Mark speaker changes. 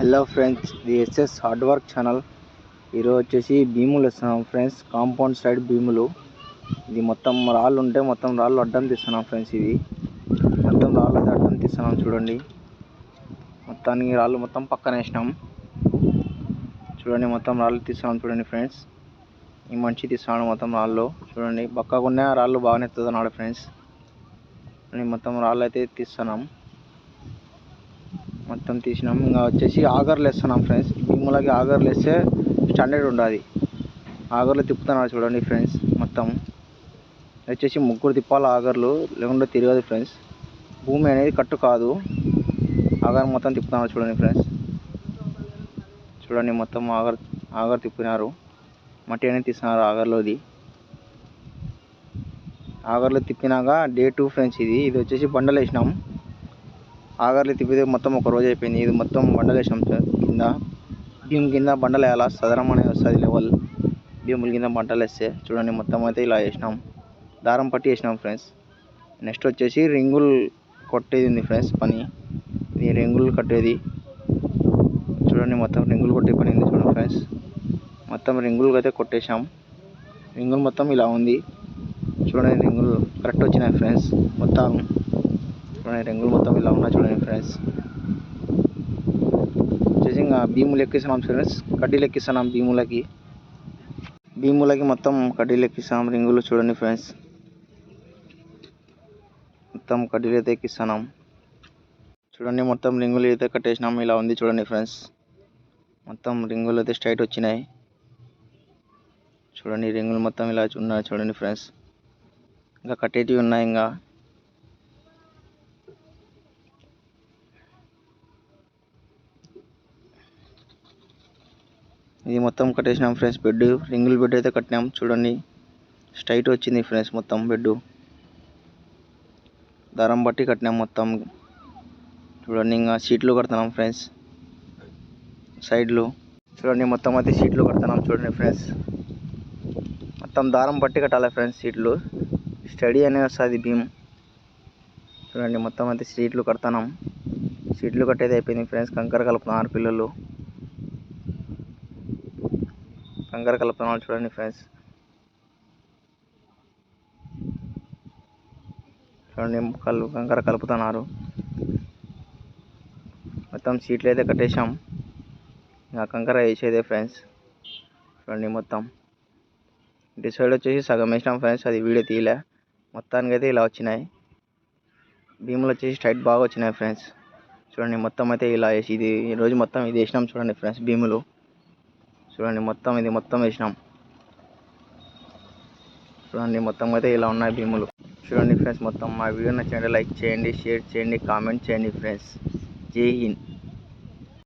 Speaker 1: Hello friends ఇది SS hard work channel. ఈరోజు వచ్చేసి భీములు ఇస్తున్నాం ఫ్రెండ్స్ కాంపౌండ్ సైడ్ భీములు. ఇది మొత్తం రాళ్ళు ఉంటే మొత్తం రాళ్ళు అడ్డం తీస్తున్నాం ఫ్రెండ్స్ ఇది. మొత్తం రాళ్ళు అయితే అడ్డం తీస్తున్నాం చూడండి. మొత్తానికి రాళ్ళు మొత్తం పక్కన వేసినాం. చూడండి మొత్తం రాళ్ళు తీస్తున్నాం చూడండి ఫ్రెండ్స్. ఈ మనిషి తీస్తున్నాడు మొత్తం రాళ్ళు. చూడండి పక్కకున్న రాళ్ళు బాగానే ఎత్తుతున్నాడు ఫ్రెండ్స్. మొత్తం రాళ్ళు అయితే తీస్తున్నాం మొత్తం తీసినాం. ఇంకా వచ్చేసి ఆగర్లు వేస్తున్నాం ఫ్రెండ్స్. భీములకి ఆగర్లు వేస్తే స్టాండర్డ్ ఉండాలి ఆగర్లు తిప్పుతున్నారు చూడండి ఫ్రెండ్స్ మొత్తం. వచ్చేసి ముగ్గురు తిప్పాలి ఆగర్లు. లేకుండా తిరగదు ఫ్రెండ్స్. భూమి అనేది కట్టు కాదు. ఆగర్ మొత్తం తిప్పుతున్నారు చూడండి ఫ్రెండ్స్. చూడండి మొత్తం ఆగర్ ఆగర్ తిప్పినారు. మట్టి అనేది తీస్తున్నారు ఆగర్లోది. ఆగర్లో తిప్పినాక డే టూ ఫ్రెండ్స్ ఇది. ఇది వచ్చేసి బండలు వేసినాం. ఆగర్లు తిప్పితే మొత్తం ఒక రోజు అయిపోయింది. ఇది మొత్తం బండలు సార్ కింద భీమ్ కింద బండలు వేయాలా సదరం అనేది వస్తుంది లెవెల్ భీముల కింద బండలు వేస్తే చూడండి మొత్తం అయితే ఇలా వేసినాం దారం పట్టి వేసినాం ఫ్రెండ్స్ నెక్స్ట్ వచ్చేసి రింగులు కొట్టేది ఉంది ఫ్రెండ్స్ పని. ఇది రింగులు కట్టేది. చూడండి మొత్తం రింగులు కొట్టే పని ఉంది చూడండి ఫ్రెండ్స్ మొత్తం రింగులు అయితే కొట్టేశాం. రింగులు మొత్తం ఇలా ఉంది. చూడండి రింగులు కరెక్ట్ వచ్చినాయి ఫ్రెండ్స్ మొత్తం చూడండి రింగులు మొత్తం ఇలా ఉన్నాయి చూడండి ఫ్రెండ్స్ వచ్చేసి ఇంకా భీములు ఎక్కిస్తున్నాం ఫ్రెండ్స్ కడ్డీలు ఎక్కిస్తున్నాం భీములకి భీములకి మొత్తం కడ్డీలు ఎక్కిస్తున్నాం రింగులు చూడండి ఫ్రెండ్స్ మొత్తం కడ్డీలు అయితే ఎక్కిస్తున్నాం చూడండి మొత్తం రింగులు అయితే కట్టేసినాం ఇలా ఉంది చూడండి ఫ్రెండ్స్ మొత్తం రింగులు అయితే స్ట్రైట్ వచ్చినాయి చూడండి రింగులు మొత్తం ఇలా ఉన్నాయి చూడండి ఫ్రెండ్స్ ఇంకా కట్టేటివి ఉన్నాయి ఇంకా ఇది మొత్తం కట్టేసినాం ఫ్రెండ్స్ బెడ్ రింగుల్ బెడ్ అయితే కట్టినాం. చూడండి. స్ట్రైట్ వచ్చింది ఫ్రెండ్స్ మొత్తం బెడ్ దారం బట్టి కట్టినాం మొత్తం. చూడండి ఇంకా సీట్లు కడుతున్నాం ఫ్రెండ్స్. సైడ్లు. చూడండి మొత్తం అయితే సీట్లు కడుతున్నాం చూడండి ఫ్రెండ్స్. మొత్తం దారం బట్టి కట్టాలి ఫ్రెండ్స్ సీట్లు. స్టడీ అనేది వస్తుంది భీమ్. చూడండి మొత్తం అయితే సీట్లు కడుతున్నాం. సీట్లు కట్టేది అయిపోయింది ఫ్రెండ్స్. కంకర కలుపుతున్నారు పిల్లలు. కంకర కలుపుతున్నారు చూడండి ఫ్రెండ్స్ చూడండి కలు కంకర కలుపుతున్నారు. మొత్తం సీట్లు అయితే కట్టేశాం. ఇంకా కంకర వేసేదే ఫ్రెండ్స్ చూడండి మొత్తం. ఇటు సైడ్ వచ్చేసి సగం వేసినాం ఫ్రెండ్స్ అది వీడియో తీయలే. మొత్తానికి అయితే ఇలా వచ్చినాయి. భీములు వచ్చేసి స్ట్రైట్ బాగా వచ్చినాయి ఫ్రెండ్స్ చూడండి మొత్తం అయితే ఇలా వేసి ఇది ఈరోజు మొత్తం ఇది వేసినాం చూడండి ఫ్రెండ్స్ భీములు చూడండి మొత్తం ఇది మొత్తం వేసినాం. చూడండి మొత్తం అయితే ఇలా ఉన్నాయి భీములు. చూడండి ఫ్రెండ్స్ మొత్తం మా వీడియో నచ్చినట్లయితే లైక్ చేయండి షేర్ చేయండి కామెంట్ చేయండి ఫ్రెండ్స్. జై హింద్.